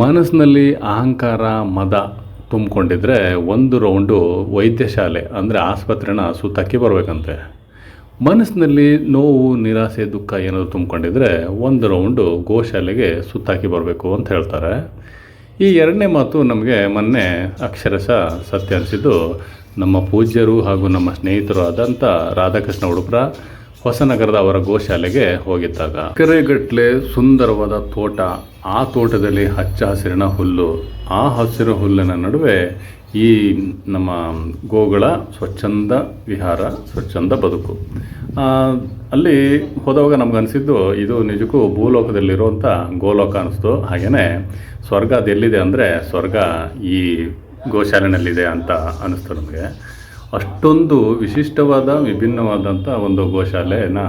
ಮನಸ್ಸಿನಲ್ಲಿ ಅಹಂಕಾರ, ಮದ ತುಂಬಿಕೊಂಡಿದ್ರೆ ಒಂದು ರೌಂಡು ವೈದ್ಯಶಾಲೆ ಅಂದರೆ ಆಸ್ಪತ್ರೆನ ಸುತ್ತಕ್ಕೆ ಬರಬೇಕಂತೆ. ಮನಸ್ಸಿನಲ್ಲಿ ನೋವು, ನಿರಾಸೆ, ದುಃಖ ಏನಾದರೂ ತುಂಬಿಕೊಂಡಿದ್ರೆ ಒಂದು ರೌಂಡು ಗೋಶಾಲೆಗೆ ಸುತ್ತಾಕಿ ಬರಬೇಕು ಅಂತ ಹೇಳ್ತಾರೆ. ಈ ಎರಡನೇ ಮಾತು ನಮಗೆ ಮೊನ್ನೆ ಅಕ್ಷರಶಃ ಸತ್ಯ ಅನಿಸಿದ್ದು, ನಮ್ಮ ಪೂಜ್ಯರು ಹಾಗೂ ನಮ್ಮ ಸ್ನೇಹಿತರು ಆದಂಥ ರಾಧಾಕೃಷ್ಣ ಉಡುಪ್ರ ಹೊಸನಗರದ ಅವರ ಗೋಶಾಲೆಗೆ ಹೋಗಿದ್ದಾಗ. ಕೆರೆಗಟ್ಲೆ ಸುಂದರವಾದ ತೋಟ, ಆ ತೋಟದಲ್ಲಿ ಹಚ್ಚ ಹಸಿರಿನ ಹುಲ್ಲು, ಆ ಹಸಿರು ಹುಲ್ಲಿನ ನಡುವೆ ಈ ನಮ್ಮ ಗೋಗಳ ಸ್ವಚ್ಛಂದ ವಿಹಾರ, ಸ್ವಚ್ಛಂದ ಬದುಕು. ಅಲ್ಲಿ ಹೋದವಾಗ ನಮ್ಗೆ ಅನಿಸಿದ್ದು ಇದು ನಿಜಕ್ಕೂ ಭೂಲೋಕದಲ್ಲಿರುವಂಥ ಗೋಲೋಕ ಅನಿಸ್ತು. ಹಾಗೆಯೇ ಸ್ವರ್ಗ ಅದೆಲ್ಲಿದೆ ಅಂದರೆ, ಸ್ವರ್ಗ ಈ ಗೋಶಾಲೆನಲ್ಲಿದೆ ಅಂತ ಅನ್ನಿಸ್ತು ನಮಗೆ. ಅಷ್ಟೊಂದು ವಿಶಿಷ್ಟವಾದ ವಿಭಿನ್ನವಾದಂಥ ಒಂದು ಗೋಶಾಲೆನ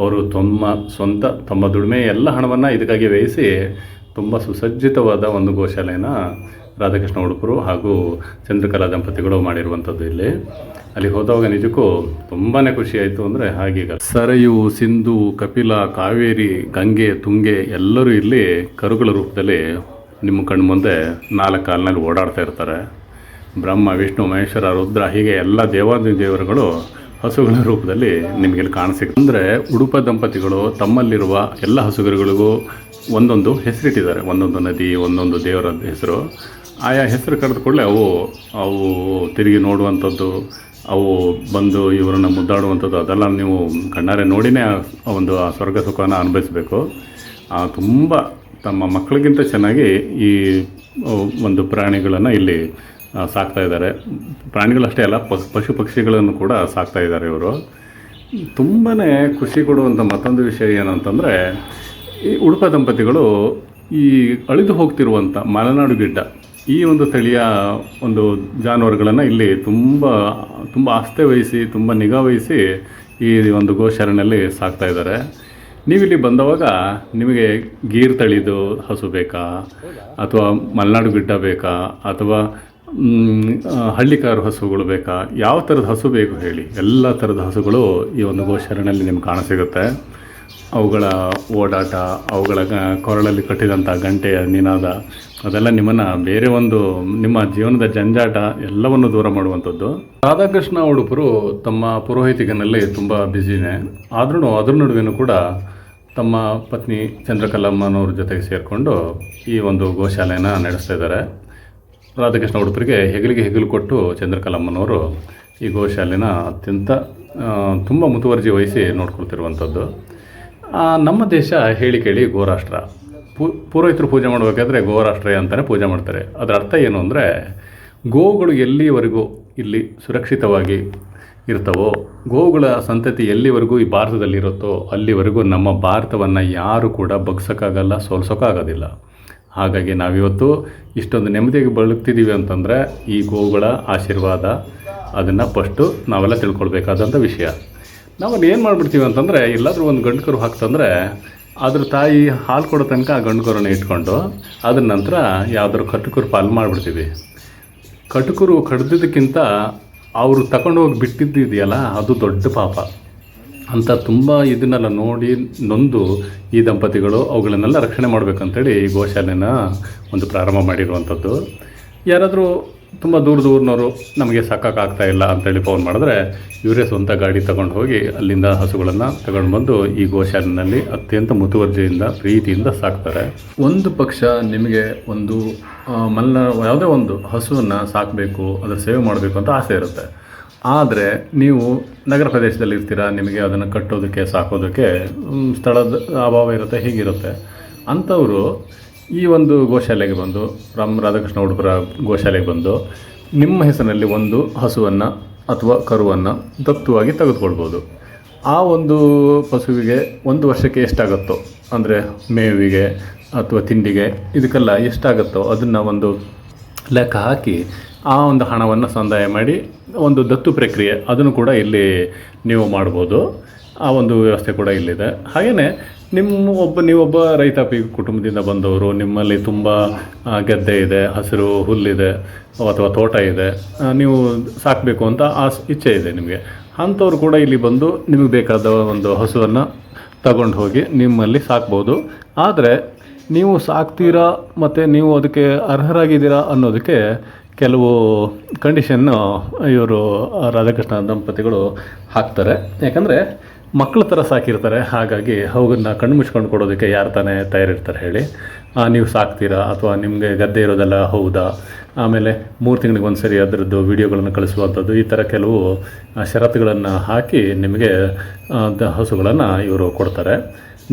ಅವರು ತಮ್ಮ ಸ್ವಂತ, ತಮ್ಮ ದುಡಿಮೆ ಎಲ್ಲ ಹಣವನ್ನು ಇದಕ್ಕಾಗಿ ವ್ಯಯಿಸಿ ತುಂಬ ಸುಸಜ್ಜಿತವಾದ ಒಂದು ಗೋಶಾಲೆನ ರಾಧಾಕೃಷ್ಣ ಉಡುಪರು ಹಾಗೂ ಚಂದ್ರಕಲಾ ದಂಪತಿಗಳು ಮಾಡಿರುವಂಥದ್ದು ಇಲ್ಲಿ. ಅಲ್ಲಿ ಹೋದಾಗ ನಿಜಕ್ಕೂ ತುಂಬಾ ಖುಷಿ ಆಯಿತು ಅಂದರೆ ಹಾಗೀಗ ಸರಯು, ಸಿಂಧು, ಕಪಿಲ, ಕಾವೇರಿ, ಗಂಗೆ, ತುಂಗೆ ಎಲ್ಲರೂ ಇಲ್ಲಿ ಕರುಗಳ ರೂಪದಲ್ಲಿ ನಿಮ್ಮ ಕಣ್ಮುಂದೆ ನಾಲ್ಕು ಕಾಲಿನಲ್ಲಿ ಓಡಾಡ್ತಾ ಇರ್ತಾರೆ. ಬ್ರಹ್ಮ, ವಿಷ್ಣು, ಮಹೇಶ್ವರ, ರುದ್ರ ಹೀಗೆ ಎಲ್ಲ ದೇವಾದಿ ದೇವರುಗಳು ಹಸುಗಳ ರೂಪದಲ್ಲಿ ನಿಮಗೆ ಇಲ್ಲಿ ಅಂದರೆ ಉಡುಪ ದಂಪತಿಗಳು ತಮ್ಮಲ್ಲಿರುವ ಎಲ್ಲ ಹಸುಗರುಗಳಿಗೂ ಒಂದೊಂದು ಹೆಸರಿಟ್ಟಿದ್ದಾರೆ. ಒಂದೊಂದು ನದಿ, ಒಂದೊಂದು ದೇವರ ಹೆಸರು. ಆಯಾ ಹೆಸರು ಕರೆದ ಕೂಡಲೇ ಅವು ಅವು ತಿರುಗಿ ನೋಡುವಂಥದ್ದು, ಅವು ಬಂದು ಇವರನ್ನು ಮುದ್ದಾಡುವಂಥದ್ದು, ಅದೆಲ್ಲ ನೀವು ಕಣ್ಣಾರೆ ನೋಡಿನೇ ಒಂದು ಆ ಸ್ವರ್ಗ ಸುಖವನ್ನು ಅನುಭವಿಸಬೇಕು. ತುಂಬ ತಮ್ಮ ಮಕ್ಕಳಿಗಿಂತ ಚೆನ್ನಾಗಿ ಈ ಒಂದು ಪ್ರಾಣಿಗಳನ್ನು ಇಲ್ಲಿ ಸಾಕ್ತಾ ಇದ್ದಾರೆ. ಪ್ರಾಣಿಗಳಷ್ಟೇ ಅಲ್ಲ, ಪಶು ಪಕ್ಷಿಗಳನ್ನು ಕೂಡ ಸಾಕ್ತಾ ಇದ್ದಾರೆ ಇವರು. ತುಂಬಾ ಖುಷಿ ಕೊಡುವಂಥ ಮತ್ತೊಂದು ವಿಷಯ ಏನಂತಂದರೆ ಈ ಉಡುಪ ದಂಪತಿಗಳು ಈ ಅಳಿದು ಹೋಗ್ತಿರುವಂಥ ಮಲೆನಾಡು ಗಿಡ್ಡ, ಈ ಒಂದು ತಳಿಯ ಒಂದು ಜಾನುವಾರುಗಳನ್ನು ಇಲ್ಲಿ ತುಂಬ ತುಂಬ ಆಸ್ಥೆ ವಹಿಸಿ, ತುಂಬ ನಿಗಾ ವಹಿಸಿ ಈ ಒಂದು ಗೋಶಾಲೆಯಲ್ಲಿ ಸಾಕ್ತಾ ಇದ್ದಾರೆ. ನೀವಿಲ್ಲಿ ಬಂದವಾಗ ನಿಮಗೆ ಗೀರ್ ತಳಿದು ಹಸು ಬೇಕಾ, ಅಥವಾ ಮಲೆನಾಡು ಗಿಡ್ಡ ಬೇಕಾ, ಅಥವಾ ಹಳ್ಳಿಕಾರು ಹಸುಗಳು ಬೇಕಾ? ಯಾವ ಥರದ ಹಸು ಬೇಕು ಹೇಳಿ? ಎಲ್ಲ ಥರದ ಹಸುಗಳು ಈ ಒಂದು ಗೋಶಾಲೆಯಲ್ಲಿ ನಿಮ್ಗೆ ಕಾಣಸಿಗುತ್ತೆ. ಅವುಗಳ ಓಡಾಟ, ಅವುಗಳ ಕೊರಳಲ್ಲಿ ಕಟ್ಟಿದಂಥ ಗಂಟೆಯ ನಿನಾದ, ಅದೆಲ್ಲ ನಿಮ್ಮನ್ನು ಬೇರೆ ಒಂದು ನಿಮ್ಮ ಜೀವನದ ಜಂಜಾಟ ಎಲ್ಲವನ್ನು ದೂರ ಮಾಡುವಂಥದ್ದು. ರಾಧಾಕೃಷ್ಣ ಉಡುಪರು ತಮ್ಮ ಪುರೋಹಿತಿಗನಲ್ಲಿ ತುಂಬ ಬ್ಯುಸಿನೇ. ಆದ್ರೂ ಅದ್ರ ನಡುವೆನೂ ಕೂಡ ತಮ್ಮ ಪತ್ನಿ ಚಂದ್ರಕಲಮ್ಮನವ್ರ ಜೊತೆಗೆ ಸೇರಿಕೊಂಡು ಈ ಒಂದು ಗೋಶಾಲೆಯನ್ನು ನಡೆಸ್ತಾ ಇದ್ದಾರೆ. ರಾಧಾಕೃಷ್ಣ ಉಡುಪರಿಗೆ ಹೆಗಲಿಗೆ ಹೆಗಲು ಕೊಟ್ಟು ಚಂದ್ರಕಲಮ್ಮನವರು ಈ ಗೋಶಾಲೆನ ಅತ್ಯಂತ ತುಂಬ ಮುತುವರ್ಜಿ ವಹಿಸಿ ನೋಡ್ಕೊಳ್ತಿರುವಂಥದ್ದು. ನಮ್ಮ ದೇಶ ಹೇಳಿ ಕೇಳಿ ಗೋರಾಷ್ಟ್ರ. ಪೂ, ಪುರೋಹಿತರು ಪೂಜೆ ಮಾಡಬೇಕಾದ್ರೆ ಗೋರಾಷ್ಟ್ರ ಅಂತಲೇ ಪೂಜೆ ಮಾಡ್ತಾರೆ. ಅದರ ಅರ್ಥ ಏನು ಅಂದರೆ, ಗೋಗಳು ಎಲ್ಲಿವರೆಗೂ ಇಲ್ಲಿ ಸುರಕ್ಷಿತವಾಗಿ ಇರ್ತವೋ ಗೋವುಗಳ ಸಂತತಿ ಎಲ್ಲಿವರೆಗೂ ಈ ಭಾರತದಲ್ಲಿರುತ್ತೋ, ಅಲ್ಲಿವರೆಗೂ ನಮ್ಮ ಭಾರತವನ್ನು ಯಾರು ಕೂಡ ಬಗ್ಸೋಕ್ಕಾಗಲ್ಲ, ಸೋಲ್ಸೋಕ್ಕಾಗೋದಿಲ್ಲ. ಹಾಗಾಗಿ ನಾವಿವತ್ತು ಇಷ್ಟೊಂದು ನೆಮ್ಮದಿಯಾಗಿ ಬಳುಕ್ತಿದ್ದೀವಿ ಅಂತಂದರೆ ಈ ಗೋವುಗಳ ಆಶೀರ್ವಾದ, ಅದನ್ನು ಫಸ್ಟು ನಾವೆಲ್ಲ ತಿಳ್ಕೊಳ್ಬೇಕಾದಂಥ ವಿಷಯ. ನಾವಲ್ಲಿ ಏನು ಮಾಡ್ಬಿಡ್ತೀವಿ ಅಂತಂದರೆ, ಎಲ್ಲಾದರೂ ಒಂದು ಗಂಡು ಕರು ಹಾಕ್ತಂದ್ರೆ, ಅದ್ರ ತಾಯಿ ಹಾಲು ಕೊಡೋ ತನಕ ಆ ಗಂಡು ಕರುನ ಇಟ್ಕೊಂಡು, ಅದ್ರ ನಂತರ ಯಾವ್ದಾದ್ರು ಕಟುಕರು ಪಾಲು ಮಾಡಿಬಿಡ್ತೀವಿ. ಕಟುಕರು ಕಡ್ದಿದ್ದಕ್ಕಿಂತ ಅವರು ತಗೊಂಡೋಗಿ ಬಿಟ್ಟಿದ್ದಿದೆಯಲ್ಲ ಅದು ದೊಡ್ಡ ಪಾಪ. ಅಂತ ತುಂಬ ಇದನ್ನೆಲ್ಲ ನೋಡಿ ನೊಂದು ಈ ದಂಪತಿಗಳು ಅವುಗಳನ್ನೆಲ್ಲ ರಕ್ಷಣೆ ಮಾಡಬೇಕಂತೇಳಿ ಈ ಗೋಶಾಲೆನ ಒಂದು ಪ್ರಾರಂಭ ಮಾಡಿರುವಂಥದ್ದು. ಯಾರಾದರೂ ತುಂಬ ದೂರ ದೂರನವರು ನಮಗೆ ಸಾಕಾಗ್ತಾ ಇಲ್ಲ ಅಂತೇಳಿ ಫೋನ್ ಮಾಡಿದ್ರೆ ಇವರೇ ಸ್ವಂತ ಗಾಡಿ ತಗೊಂಡು ಹೋಗಿ ಅಲ್ಲಿಂದ ಹಸುಗಳನ್ನು ತಗೊಂಡು ಬಂದು ಈ ಗೋಶಾಲೆಯಲ್ಲಿ ಅತ್ಯಂತ ಮುತುವರ್ಜಿಯಿಂದ, ಪ್ರೀತಿಯಿಂದ ಸಾಕ್ತಾರೆ. ಒಂದು ಪಕ್ಷ ನಿಮಗೆ ಒಂದು ಮಲ್ಲ ಯಾವುದೇ ಒಂದು ಹಸುವನ್ನು ಸಾಕಬೇಕು, ಅದರ ಸೇವೆ ಮಾಡಬೇಕು ಅಂತ ಆಸೆ ಇರುತ್ತೆ. ಆದರೆ ನೀವು ನಗರ ಪ್ರದೇಶದಲ್ಲಿ ಇರ್ತೀರಾ, ನಿಮಗೆ ಅದನ್ನು ಕಟ್ಟೋದಕ್ಕೆ, ಸಾಕೋದಕ್ಕೆ ಸ್ಥಳದ ಅಭಾವ ಇರುತ್ತೆ, ಹೀಗಿರುತ್ತೆ. ಅಂಥವರು ಈ ಒಂದು ಗೋಶಾಲೆಗೆ ಬಂದು, ರಾಮ್ ರಾಧಾಕೃಷ್ಣ ಹುಡುಗರ ಗೋಶಾಲೆಗೆ ಬಂದು, ನಿಮ್ಮ ಹೆಸರಿನಲ್ಲಿ ಒಂದು ಹಸುವನ್ನು ಅಥವಾ ಕರುವನ್ನು ದತ್ತುವಾಗಿ ತೆಗೆದುಕೊಳ್ಬೋದು. ಆ ಒಂದು ಪಶುವಿಗೆ ಒಂದು ವರ್ಷಕ್ಕೆ ಎಷ್ಟಾಗುತ್ತೋ, ಅಂದರೆ ಮೇವಿಗೆ ಅಥವಾ ತಿಂಡಿಗೆ, ಇದಕ್ಕೆಲ್ಲ ಎಷ್ಟಾಗುತ್ತೋ, ಅದನ್ನು ಒಂದು ಲೆಕ್ಕ ಹಾಕಿ ಆ ಒಂದು ಹಣವನ್ನು ಸಂದಾಯ ಮಾಡಿ ಒಂದು ದತ್ತು ಪ್ರಕ್ರಿಯೆ ಅದನ್ನು ಕೂಡ ಇಲ್ಲಿ ನೀವು ಮಾಡ್ಬೋದು. ಆ ಒಂದು ವ್ಯವಸ್ಥೆ ಕೂಡ ಇಲ್ಲಿದೆ. ಹಾಗೆಯೇ ನಿಮ್ಮ ಒಬ್ಬ ನೀವೊಬ್ಬ ರೈತಾಪಿ ಕುಟುಂಬದಿಂದ ಬಂದವರು ನಿಮ್ಮಲ್ಲಿ ತುಂಬ ಆ, ಗದ್ದೆ ಇದೆ ಹಸಿರು ಹುಲ್ಲಿದೆ ಅಥವಾ ತೋಟ ಇದೆ ನೀವು ಸಾಕಬೇಕು ಅಂತ ಆಸ್ ಇಚ್ಛೆ ಇದೆ ನಿಮಗೆ. ಅಂಥವ್ರು ಕೂಡ ಇಲ್ಲಿ ಬಂದು ನಿಮಗೆ ಬೇಕಾದ ಒಂದು ಹಸುವನ್ನು ತಗೊಂಡು ಹೋಗಿ ನಿಮ್ಮಲ್ಲಿ ಸಾಕ್ಬೋದು. ಆದರೆ ನೀವು ಸಾಕ್ತೀರಾ ಮತ್ತು ನೀವು ಅದಕ್ಕೆ ಅರ್ಹರಾಗಿದ್ದೀರಾ ಅನ್ನೋದಕ್ಕೆ ಕೆಲವು ಕಂಡೀಷನ್ನು ಇವರು ರಾಧಾಕೃಷ್ಣ ದಂಪತಿಗಳು ಹಾಕ್ತಾರೆ. ಯಾಕಂದರೆ ಮಕ್ಕಳ ಥರ ಸಾಕಿರ್ತಾರೆ. ಹಾಗಾಗಿ ಅವುಗನ್ನ ಕಣ್ಣು ಮುಚ್ಕೊಂಡು ಕೊಡೋದಕ್ಕೆ ಯಾರು ತಾನೇ ತಯಾರಿರ್ತಾರೆ ಹೇಳಿ. ನೀವು ಸಾಕ್ತೀರಾ? ಅಥವಾ ನಿಮಗೆ ಗದ್ದೆ ಇರೋದೆಲ್ಲ ಹೌದಾ? ಆಮೇಲೆ ಮೂರು ತಿಂಗಳಿಗೆ ಒಂದು ಸರಿ ಅದರದ್ದು ವಿಡಿಯೋಗಳನ್ನು ಕಳಿಸುವಂಥದ್ದು, ಈ ಥರ ಕೆಲವು ಷರತ್ತುಗಳನ್ನು ಹಾಕಿ ನಿಮಗೆ ಹಸುಗಳನ್ನು ಇವರು ಕೊಡ್ತಾರೆ.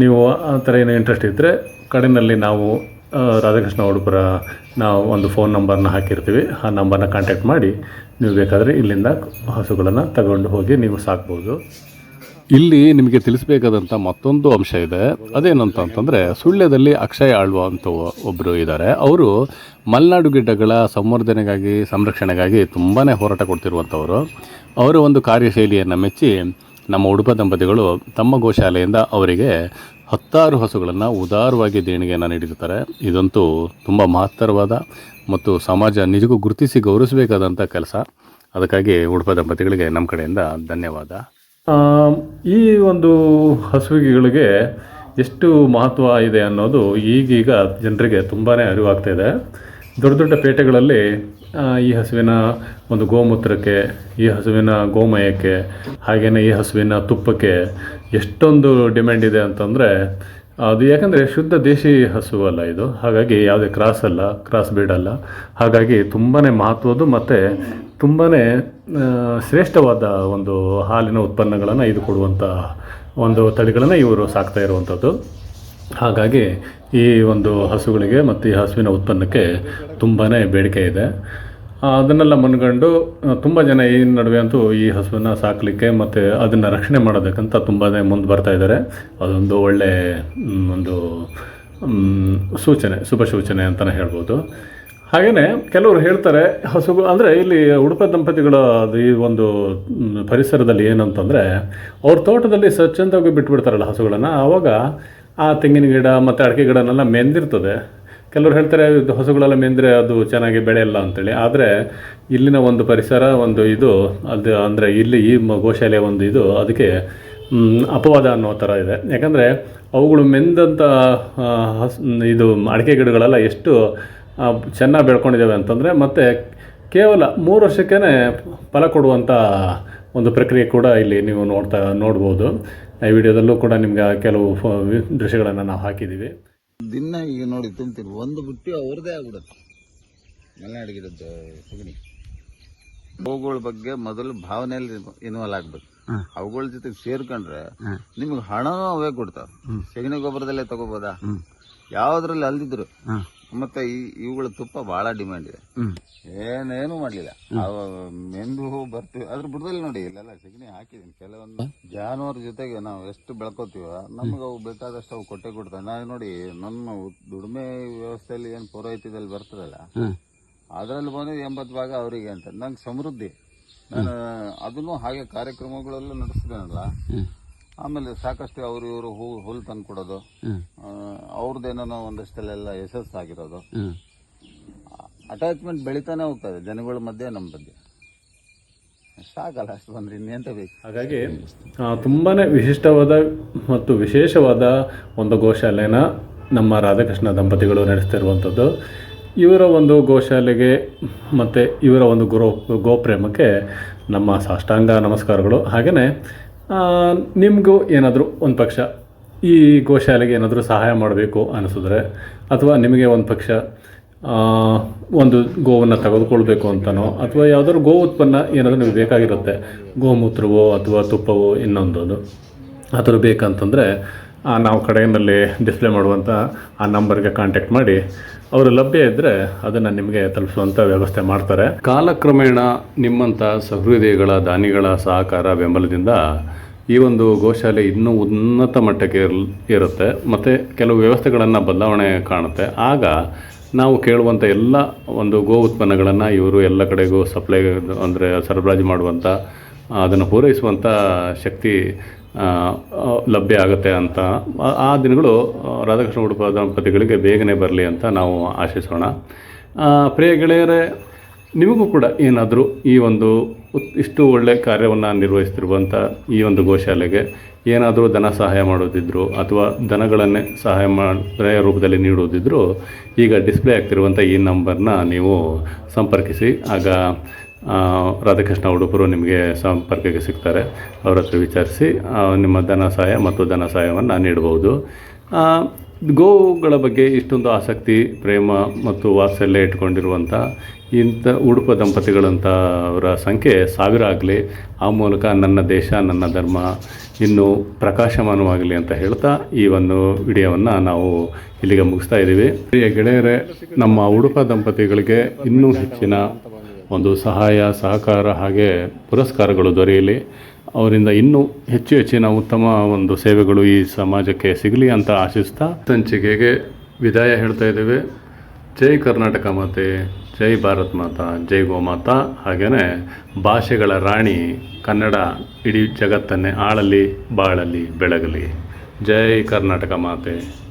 ನೀವು ಆ ಥರ ಏನು ಇಂಟ್ರೆಸ್ಟ್ ಇದ್ದರೆ ಕಡೆಯಲ್ಲಿ ನಾವು ರಾಧಾಕೃಷ್ಣ ಹುಡುಪುರ ನಾವು ಒಂದು ಫೋನ್ ನಂಬರ್ನ ಹಾಕಿರ್ತೀವಿ. ಆ ನಂಬರ್ನ ಕಾಂಟ್ಯಾಕ್ಟ್ ಮಾಡಿ ನೀವು ಬೇಕಾದರೆ ಇಲ್ಲಿಂದ ಹಸುಗಳನ್ನು ತಗೊಂಡು ಹೋಗಿ ನೀವು ಸಾಕ್ಬೋದು. ಇಲ್ಲಿ ನಿಮಗೆ ತಿಳಿಸ್ಬೇಕಾದಂಥ ಮತ್ತೊಂದು ಅಂಶ ಇದೆ. ಅದೇನಂತ ಅಂತಂದರೆ ಸುಳ್ಯದಲ್ಲಿ ಅಕ್ಷಯ ಆಳ್ವ ಅಂತ ಒಬ್ಬರು ಇದ್ದಾರೆ ಅವರು ಮಲೆನಾಡು ಗಿಡ್ಡಗಳ ಸಂವರ್ಧನೆಗಾಗಿ, ಸಂರಕ್ಷಣೆಗಾಗಿ ತುಂಬಾ ಹೋರಾಟ ಕೊಡ್ತಿರುವಂಥವರು ಅವರ ಒಂದು ಕಾರ್ಯಶೈಲಿಯನ್ನು ಮೆಚ್ಚಿ ನಮ್ಮ ಉಡುಪ ದಂಪತಿಗಳು ತಮ್ಮ ಗೋಶಾಲೆಯಿಂದ ಅವರಿಗೆ ಹತ್ತಾರು ಹಸುಗಳನ್ನು ಉದಾರವಾಗಿ ದೇಣಿಗೆಯನ್ನು ನೀಡಿರ್ತಾರೆ ಇದಂತೂ ತುಂಬ ಮಹತ್ತರವಾದ ಮತ್ತು ಸಮಾಜ ನಿಜಕ್ಕೂ ಗುರುತಿಸಿ ಗೌರವಿಸಬೇಕಾದಂಥ ಕೆಲಸ. ಅದಕ್ಕಾಗಿ ಉಡುಪ ದಂಪತಿಗಳಿಗೆ ನಮ್ಮ ಕಡೆಯಿಂದ ಧನ್ಯವಾದ. ಈ ಒಂದು ಹಸುವಿಗೆಗಳಿಗೆ ಎಷ್ಟು ಮಹತ್ವ ಇದೆ ಅನ್ನೋದು ಈಗೀಗ ಜನರಿಗೆ ತುಂಬಾ ಅರಿವಾಗ್ತಾ ಇದೆ. ದೊಡ್ಡ ದೊಡ್ಡ ಪೇಟೆಗಳಲ್ಲಿ ಈ ಹಸುವಿನ ಒಂದು ಗೋಮೂತ್ರಕ್ಕೆ, ಈ ಹಸುವಿನ ಗೋಮಯಕ್ಕೆ ಹಾಗೆಯೇ ಈ ಹಸುವಿನ ತುಪ್ಪಕ್ಕೆ ಎಷ್ಟೊಂದು ಡಿಮ್ಯಾಂಡ್ ಇದೆ ಅಂತಂದರೆ, ಅದು ಯಾಕಂದರೆ ಶುದ್ಧ ದೇಶಿ ಹಸುವಲ್ಲ ಇದು. ಹಾಗಾಗಿ ಯಾವುದೇ ಕ್ರಾಸ್ ಅಲ್ಲ, ಕ್ರಾಸ್ ಬೀಡಲ್ಲ ಹಾಗಾಗಿ ತುಂಬಾ ಮಹತ್ವದ್ದು ಮತ್ತು ತುಂಬಾ ಶ್ರೇಷ್ಠವಾದ ಒಂದು ಹಾಲಿನ ಉತ್ಪನ್ನಗಳನ್ನು ಇದು ಕೊಡುವಂಥ ಒಂದು ತಳಿಗಳನ್ನು ಇವರು ಸಾಕ್ತಾ ಇರುವಂಥದ್ದು ಹಾಗಾಗಿ ಈ ಒಂದು ಹಸುಗಳಿಗೆ ಮತ್ತು ಈ ಹಸುವಿನ ಉತ್ಪನ್ನಕ್ಕೆ ತುಂಬಾ ಬೇಡಿಕೆ ಇದೆ. ಅದನ್ನೆಲ್ಲ ಮನಗಂಡು ತುಂಬ ಜನ ಈ ನಡುವೆ ಅಂತೂ ಈ ಹಸುವನ್ನು ಸಾಕಲಿಕ್ಕೆ ಮತ್ತು ಅದನ್ನು ರಕ್ಷಣೆ ಮಾಡೋದಕ್ಕಂತ ತುಂಬಾ ಮುಂದೆ ಬರ್ತಾ ಇದ್ದಾರೆ ಅದೊಂದು ಒಳ್ಳೆ ಒಂದು ಸೂಚನೆ, ಶುಭ ಸೂಚನೆ ಅಂತಲೇ ಹೇಳ್ಬೋದು. ಹಾಗೆಯೇ ಕೆಲವರು ಹೇಳ್ತಾರೆ, ಹಸು, ಅಂದರೆ ಇಲ್ಲಿ ಉಡುಪ ದಂಪತಿಗಳ ಈ ಒಂದು ಪರಿಸರದಲ್ಲಿ ಏನಂತಂದರೆ, ಅವ್ರ ತೋಟದಲ್ಲಿ ಸ್ವಚ್ಛಂದವಾಗಿ ಬಿಟ್ಬಿಡ್ತಾರಲ್ಲ ಹಸುಗಳನ್ನು, ಆವಾಗ ಆ ತೆಂಗಿನ ಗಿಡ ಮತ್ತು ಅಡಿಕೆ ಗಿಡನೆಲ್ಲ ಮೆಂದಿರ್ತದೆ. ಕೆಲವರು ಹೇಳ್ತಾರೆ ಇದು ಹಸುಗಳೆಲ್ಲ ಮೆಂದರೆ ಅದು ಚೆನ್ನಾಗಿ ಬೆಳೆಯಲ್ಲ ಅಂತೇಳಿ. ಆದರೆ ಇಲ್ಲಿನ ಒಂದು ಪರಿಸರ, ಒಂದು ಇದು, ಅದು ಅಂದರೆ ಇಲ್ಲಿ ಈ ಗೋಶಾಲೆಯ ಒಂದು ಇದು ಅದಕ್ಕೆ ಅಪವಾದ ಅನ್ನೋ ಥರ ಇದೆ. ಯಾಕಂದರೆ ಅವುಗಳು ಮೆಂದಂಥ ಹಸ್, ಇದು ಅಡಿಕೆ ಗಿಡಗಳೆಲ್ಲ ಎಷ್ಟು ಚೆನ್ನಾಗಿ ಬೆಳ್ಕೊಂಡಿದ್ದಾವೆ ಅಂತಂದರೆ ಮತ್ತು ಕೇವಲ ಮೂರು ವರ್ಷಕ್ಕೇ ಫಲ ಕೊಡುವಂಥ ಒಂದು ಪ್ರಕ್ರಿಯೆ ಕೂಡ ಇಲ್ಲಿ ನೀವು ನೋಡ್ತಾ, ನೋಡ್ಬೋದು. ಈ ವಿಡಿಯೋದಲ್ಲೂ ಕೂಡ ನಿಮ್ಗೆ ಕೆಲವು ದೃಶ್ಯಗಳನ್ನ ನಾವು ಹಾಕಿದೀವಿ ದಿನ ಈಗ ನೋಡಿ ತಿಂತೀವಿ ಒಂದು ಬುಟ್ಟಿ ಅವ್ರದೇ ಆಗ್ಬಿಡುತ್ತೆ. ಮಲೆನಾಡು ಗಿಡದ ಸಗಣಿ. ಅವುಗಳ ಬಗ್ಗೆ ಮೊದಲು ಭಾವನೆಯಲ್ಲಿ ಇನ್ವಾಲ್ವ್ ಆಗ್ಬೇಕು. ಅವುಗಳ ಜೊತೆಗೆ ಸೇರ್ಕೊಂಡ್ರೆ ನಿಮ್ಗೆ ಹಣನೂ ಅವೇ ಕೊಡ್ತಾವ. ಸಗಣಿ ಗೊಬ್ಬರದಲ್ಲೇ ತಗೋಬೋದಾ? ಯಾವ್ದ್ರಲ್ಲಿ ಅಲ್ದಿದ್ರು. ಮತ್ತೆ ಈ ಇವುಗಳ ತುಪ್ಪ ಬಹಳ ಡಿಮ್ಯಾಂಡ್ ಇದೆ. ಏನೇನು ಮಾಡ್ಲಿಲ್ಲ. ಮೆಂದು ಬರ್ತೀವಿ. ಅದ್ರ ಬುಡದಲ್ಲಿ ನೋಡಿ ಇಲ್ಲೆಲ್ಲ ಸಿಗ್ನಿ ಹಾಕಿದೀನಿ. ಕೆಲವೊಂದು ಜಾನುವಾರು ಜೊತೆಗೆ ನಾವು ಎಷ್ಟು ಬೆಳ್ಕೋತೀವ ನಮ್ಗೆ ಅವು ಬೇಕಾದಷ್ಟು ಅವು ಕೊಟ್ಟೆ ಕೊಡ್ತಾವೆ ನಾವು ನೋಡಿ ನಮ್ಮ ದುಡಿಮೆ ವ್ಯವಸ್ಥೆಯಲ್ಲಿ ಏನು ಪೂರೈತಿದಲ್ಲಿ ಬರ್ತದಲ್ಲ ಅದರಲ್ಲಿ ಬಂದಿದ್ದು ಎಂಬತ್ತು ಭಾಗ ಅವರಿಗೆ ಅಂತ. ನಂಗೆ ಸಮೃದ್ಧಿ. ನಾನು ಅದನ್ನು ಹಾಗೆ ಕಾರ್ಯಕ್ರಮಗಳೆಲ್ಲ ನಡೆಸಿದೇನಲ್ಲ ಆಮೇಲೆ ಸಾಕಷ್ಟು ಅವರು ಇವರು ಹೂ ಹುಲ್ ತಂದು ಕೊಡೋದು ಅವ್ರದ್ದೇನೋ ಒಂದಷ್ಟಲ್ಲೆಲ್ಲ ಯಶಸ್ಸಾಗಿರೋದು. ಅಟ್ಯಾಚ್ಮೆಂಟ್ ಬೆಳಿತಾನೆ ಹೋಗ್ತದೆ ಜನಗಳ ಮಧ್ಯೆ ನಮ್ಮ ಬಗ್ಗೆ. ಸಾಕಲ್ಲ ಅಷ್ಟು ಬಂದ್ರೆ ಇನ್ನೆಂತ ಬೇಕು? ಹಾಗಾಗಿ ತುಂಬಾ ವಿಶಿಷ್ಟವಾದ ಮತ್ತು ವಿಶೇಷವಾದ ಒಂದು ಗೋಶಾಲೆನ ನಮ್ಮ ರಾಧಾಕೃಷ್ಣ ದಂಪತಿಗಳು ನಡೆಸ್ತಿರುವಂಥದ್ದು. ಇವರ ಒಂದು ಗೋಶಾಲೆಗೆ ಮತ್ತು ಇವರ ಒಂದು ಗುರು ಗೋಪ್ರೇಮಕ್ಕೆ ನಮ್ಮ ಸಾಷ್ಟಾಂಗ ನಮಸ್ಕಾರಗಳು. ಹಾಗೆಯೇ ನಿಮಗೂ ಏನಾದರೂ ಒಂದು ಪಕ್ಷ ಈ ಗೋಶಾಲೆಗೆ ಏನಾದರೂ ಸಹಾಯ ಮಾಡಬೇಕು ಅನಿಸಿದ್ರೆ, ಅಥವಾ ನಿಮಗೆ ಒಂದು ಪಕ್ಷ ಒಂದು ಗೋವನ್ನು ತೆಗೆದುಕೊಳ್ಬೇಕು ಅಂತನೋ, ಅಥವಾ ಯಾವುದಾದ್ರು ಗೋ ಉತ್ಪನ್ನ ಏನಾದರೂ ನಿಮಗೆ ಬೇಕಾಗಿರುತ್ತೆ, ಗೋಮೂತ್ರವೋ ಅಥವಾ ತುಪ್ಪವೋ ಇನ್ನೊಂದು ಅದು ಬೇಕಂತಂದರೆ ನಾವು ಕಡೆಯಲ್ಲಿ ಡಿಸ್ಪ್ಲೇ ಮಾಡುವಂಥ ಆ ನಂಬರ್ಗೆ ಕಾಂಟ್ಯಾಕ್ಟ್ ಮಾಡಿ, ಅವರು ಲಭ್ಯ ಇದ್ದರೆ ಅದನ್ನು ನಿಮಗೆ ತಲುಪಿಸುವಂಥ ವ್ಯವಸ್ಥೆ ಮಾಡ್ತಾರೆ. ಕಾಲಕ್ರಮೇಣ ನಿಮ್ಮಂಥ ಸಹೃದಯಗಳ, ದಾನಿಗಳ ಸಹಕಾರ ಬೆಂಬಲದಿಂದ ಈ ಒಂದು ಗೋಶಾಲೆ ಇನ್ನೂ ಉನ್ನತ ಮಟ್ಟಕ್ಕೆ ಇರ್- ಇರುತ್ತೆ. ಮತ್ತು ಕೆಲವು ವ್ಯವಸ್ಥೆಗಳನ್ನು ಬದಲಾವಣೆ ಕಾಣುತ್ತೆ. ಆಗ ನಾವು ಕೇಳುವಂಥ ಎಲ್ಲ ಒಂದು ಗೋ ಉತ್ಪನ್ನಗಳನ್ನು ಇವರು ಎಲ್ಲ ಕಡೆಗೂ ಸಪ್ಲೈ ಅಂದರೆ ಸರಬರಾಜು ಮಾಡುವಂಥ ಅದನ್ನು ಪೂರೈಸುವಂಥ ಶಕ್ತಿ ಲಭ್ಯ ಆಗುತ್ತೆ ಅಂತ. ಆ- ದಿನಗಳು ರಾಧಾಕೃಷ್ಣ ಉಡುಪ ದಂಪತಿಗಳಿಗೆ ಬೇಗನೆ ಬರಲಿ ಅಂತ ನಾವು ಆಶಿಸೋಣ. ಪ್ರಿಯ ಗೆಳೆಯರೇ, ನಿಮಗೂ ಕೂಡ ಏನಾದರೂ ಈ ಒಂದು ಇಷ್ಟು ಒಳ್ಳೆ ಕಾರ್ಯವನ್ನು ನಿರ್ವಹಿಸ್ತಿರುವಂಥ ಈ ಒಂದು ಗೋಶಾಲೆಗೆ ಏನಾದರೂ ಧನ ಸಹಾಯ ಮಾಡೋದಿದ್ರು ಅಥವಾ ದನಗಳನ್ನೇ ಸಹಾಯ ಮಾಡಿದ್ರೆ ರೂಪದಲ್ಲಿ ನೀಡೋದಿದ್ರು, ಈಗ ಡಿಸ್ಪ್ಲೇ ಆಗ್ತಿರುವಂಥ ಈ ನಂಬರ್ನ ನೀವು ಸಂಪರ್ಕಿಸಿ. ಆಗ ರಾಧಾಕೃಷ್ಣ ಉಡುಪರು ನಿಮಗೆ ಸಂಪರ್ಕಕ್ಕೆ ಸಿಗ್ತಾರೆ. ಅವ್ರ ಹತ್ರ ವಿಚಾರಿಸಿ ನಿಮ್ಮ ಧನ ಸಹಾಯ ಮತ್ತು ಧನ ಸಹಾಯವನ್ನು ನೀಡ್ಬೋದು ಆ, ಗೋವುಗಳ ಬಗ್ಗೆ ಇಷ್ಟೊಂದು ಆಸಕ್ತಿ ಪ್ರೇಮ ಮತ್ತು ವಾತ್ಸಲ್ಯ ಇಟ್ಕೊಂಡಿರುವಂಥ ಇಂಥ ಉಡುಪ ದಂಪತಿಗಳಂಥ ಅವರ ಸಂಖ್ಯೆ ಸಾವಿರ ಆಗಲಿ. ಆ ಮೂಲಕ ನನ್ನ ದೇಶ ನನ್ನ ಧರ್ಮ ಇನ್ನೂ ಪ್ರಕಾಶಮಾನವಾಗಲಿ ಅಂತ ಹೇಳ್ತಾ ಈ ಒಂದು ವಿಡಿಯೋವನ್ನು ನಾವು ಇಲ್ಲಿಗೆ ಮುಗಿಸ್ತಾ ಇದ್ದೀವಿ. ಗೆಳೆಯರೇ ನಮ್ಮ ಉಡುಪ ದಂಪತಿಗಳಿಗೆ ಇನ್ನೂ ಹೆಚ್ಚಿನ ಒಂದು ಸಹಾಯ, ಸಹಕಾರ ಹಾಗೆ ಪುರಸ್ಕಾರಗಳು ದೊರೆಯಲಿ. ಅವರಿಂದ ಇನ್ನೂ ಹೆಚ್ಚು ಹೆಚ್ಚಿನ ಉತ್ತಮ ಒಂದು ಸೇವೆಗಳು ಈ ಸಮಾಜಕ್ಕೆ ಸಿಗಲಿ ಅಂತ ಆಶಿಸ್ತಾ ಸಂಚಿಕೆಗೆ ವಿದಾಯ ಹೇಳ್ತಾ ಇದ್ದೇವೆ. ಜೈ ಕರ್ನಾಟಕ ಮಾತೆ, ಜೈ ಭಾರತ್ ಮಾತಾ, ಜೈ ಗೋಮಾತಾ ಹಾಗೆಯೇ ಭಾಷೆಗಳ ರಾಣಿ ಕನ್ನಡ ಇಡೀ ಜಗತ್ತನ್ನೇ ಆಳಲಿ, ಬಾಳಲಿ, ಬೆಳಗಲಿ. ಜೈ ಕರ್ನಾಟಕ ಮಾತೆ.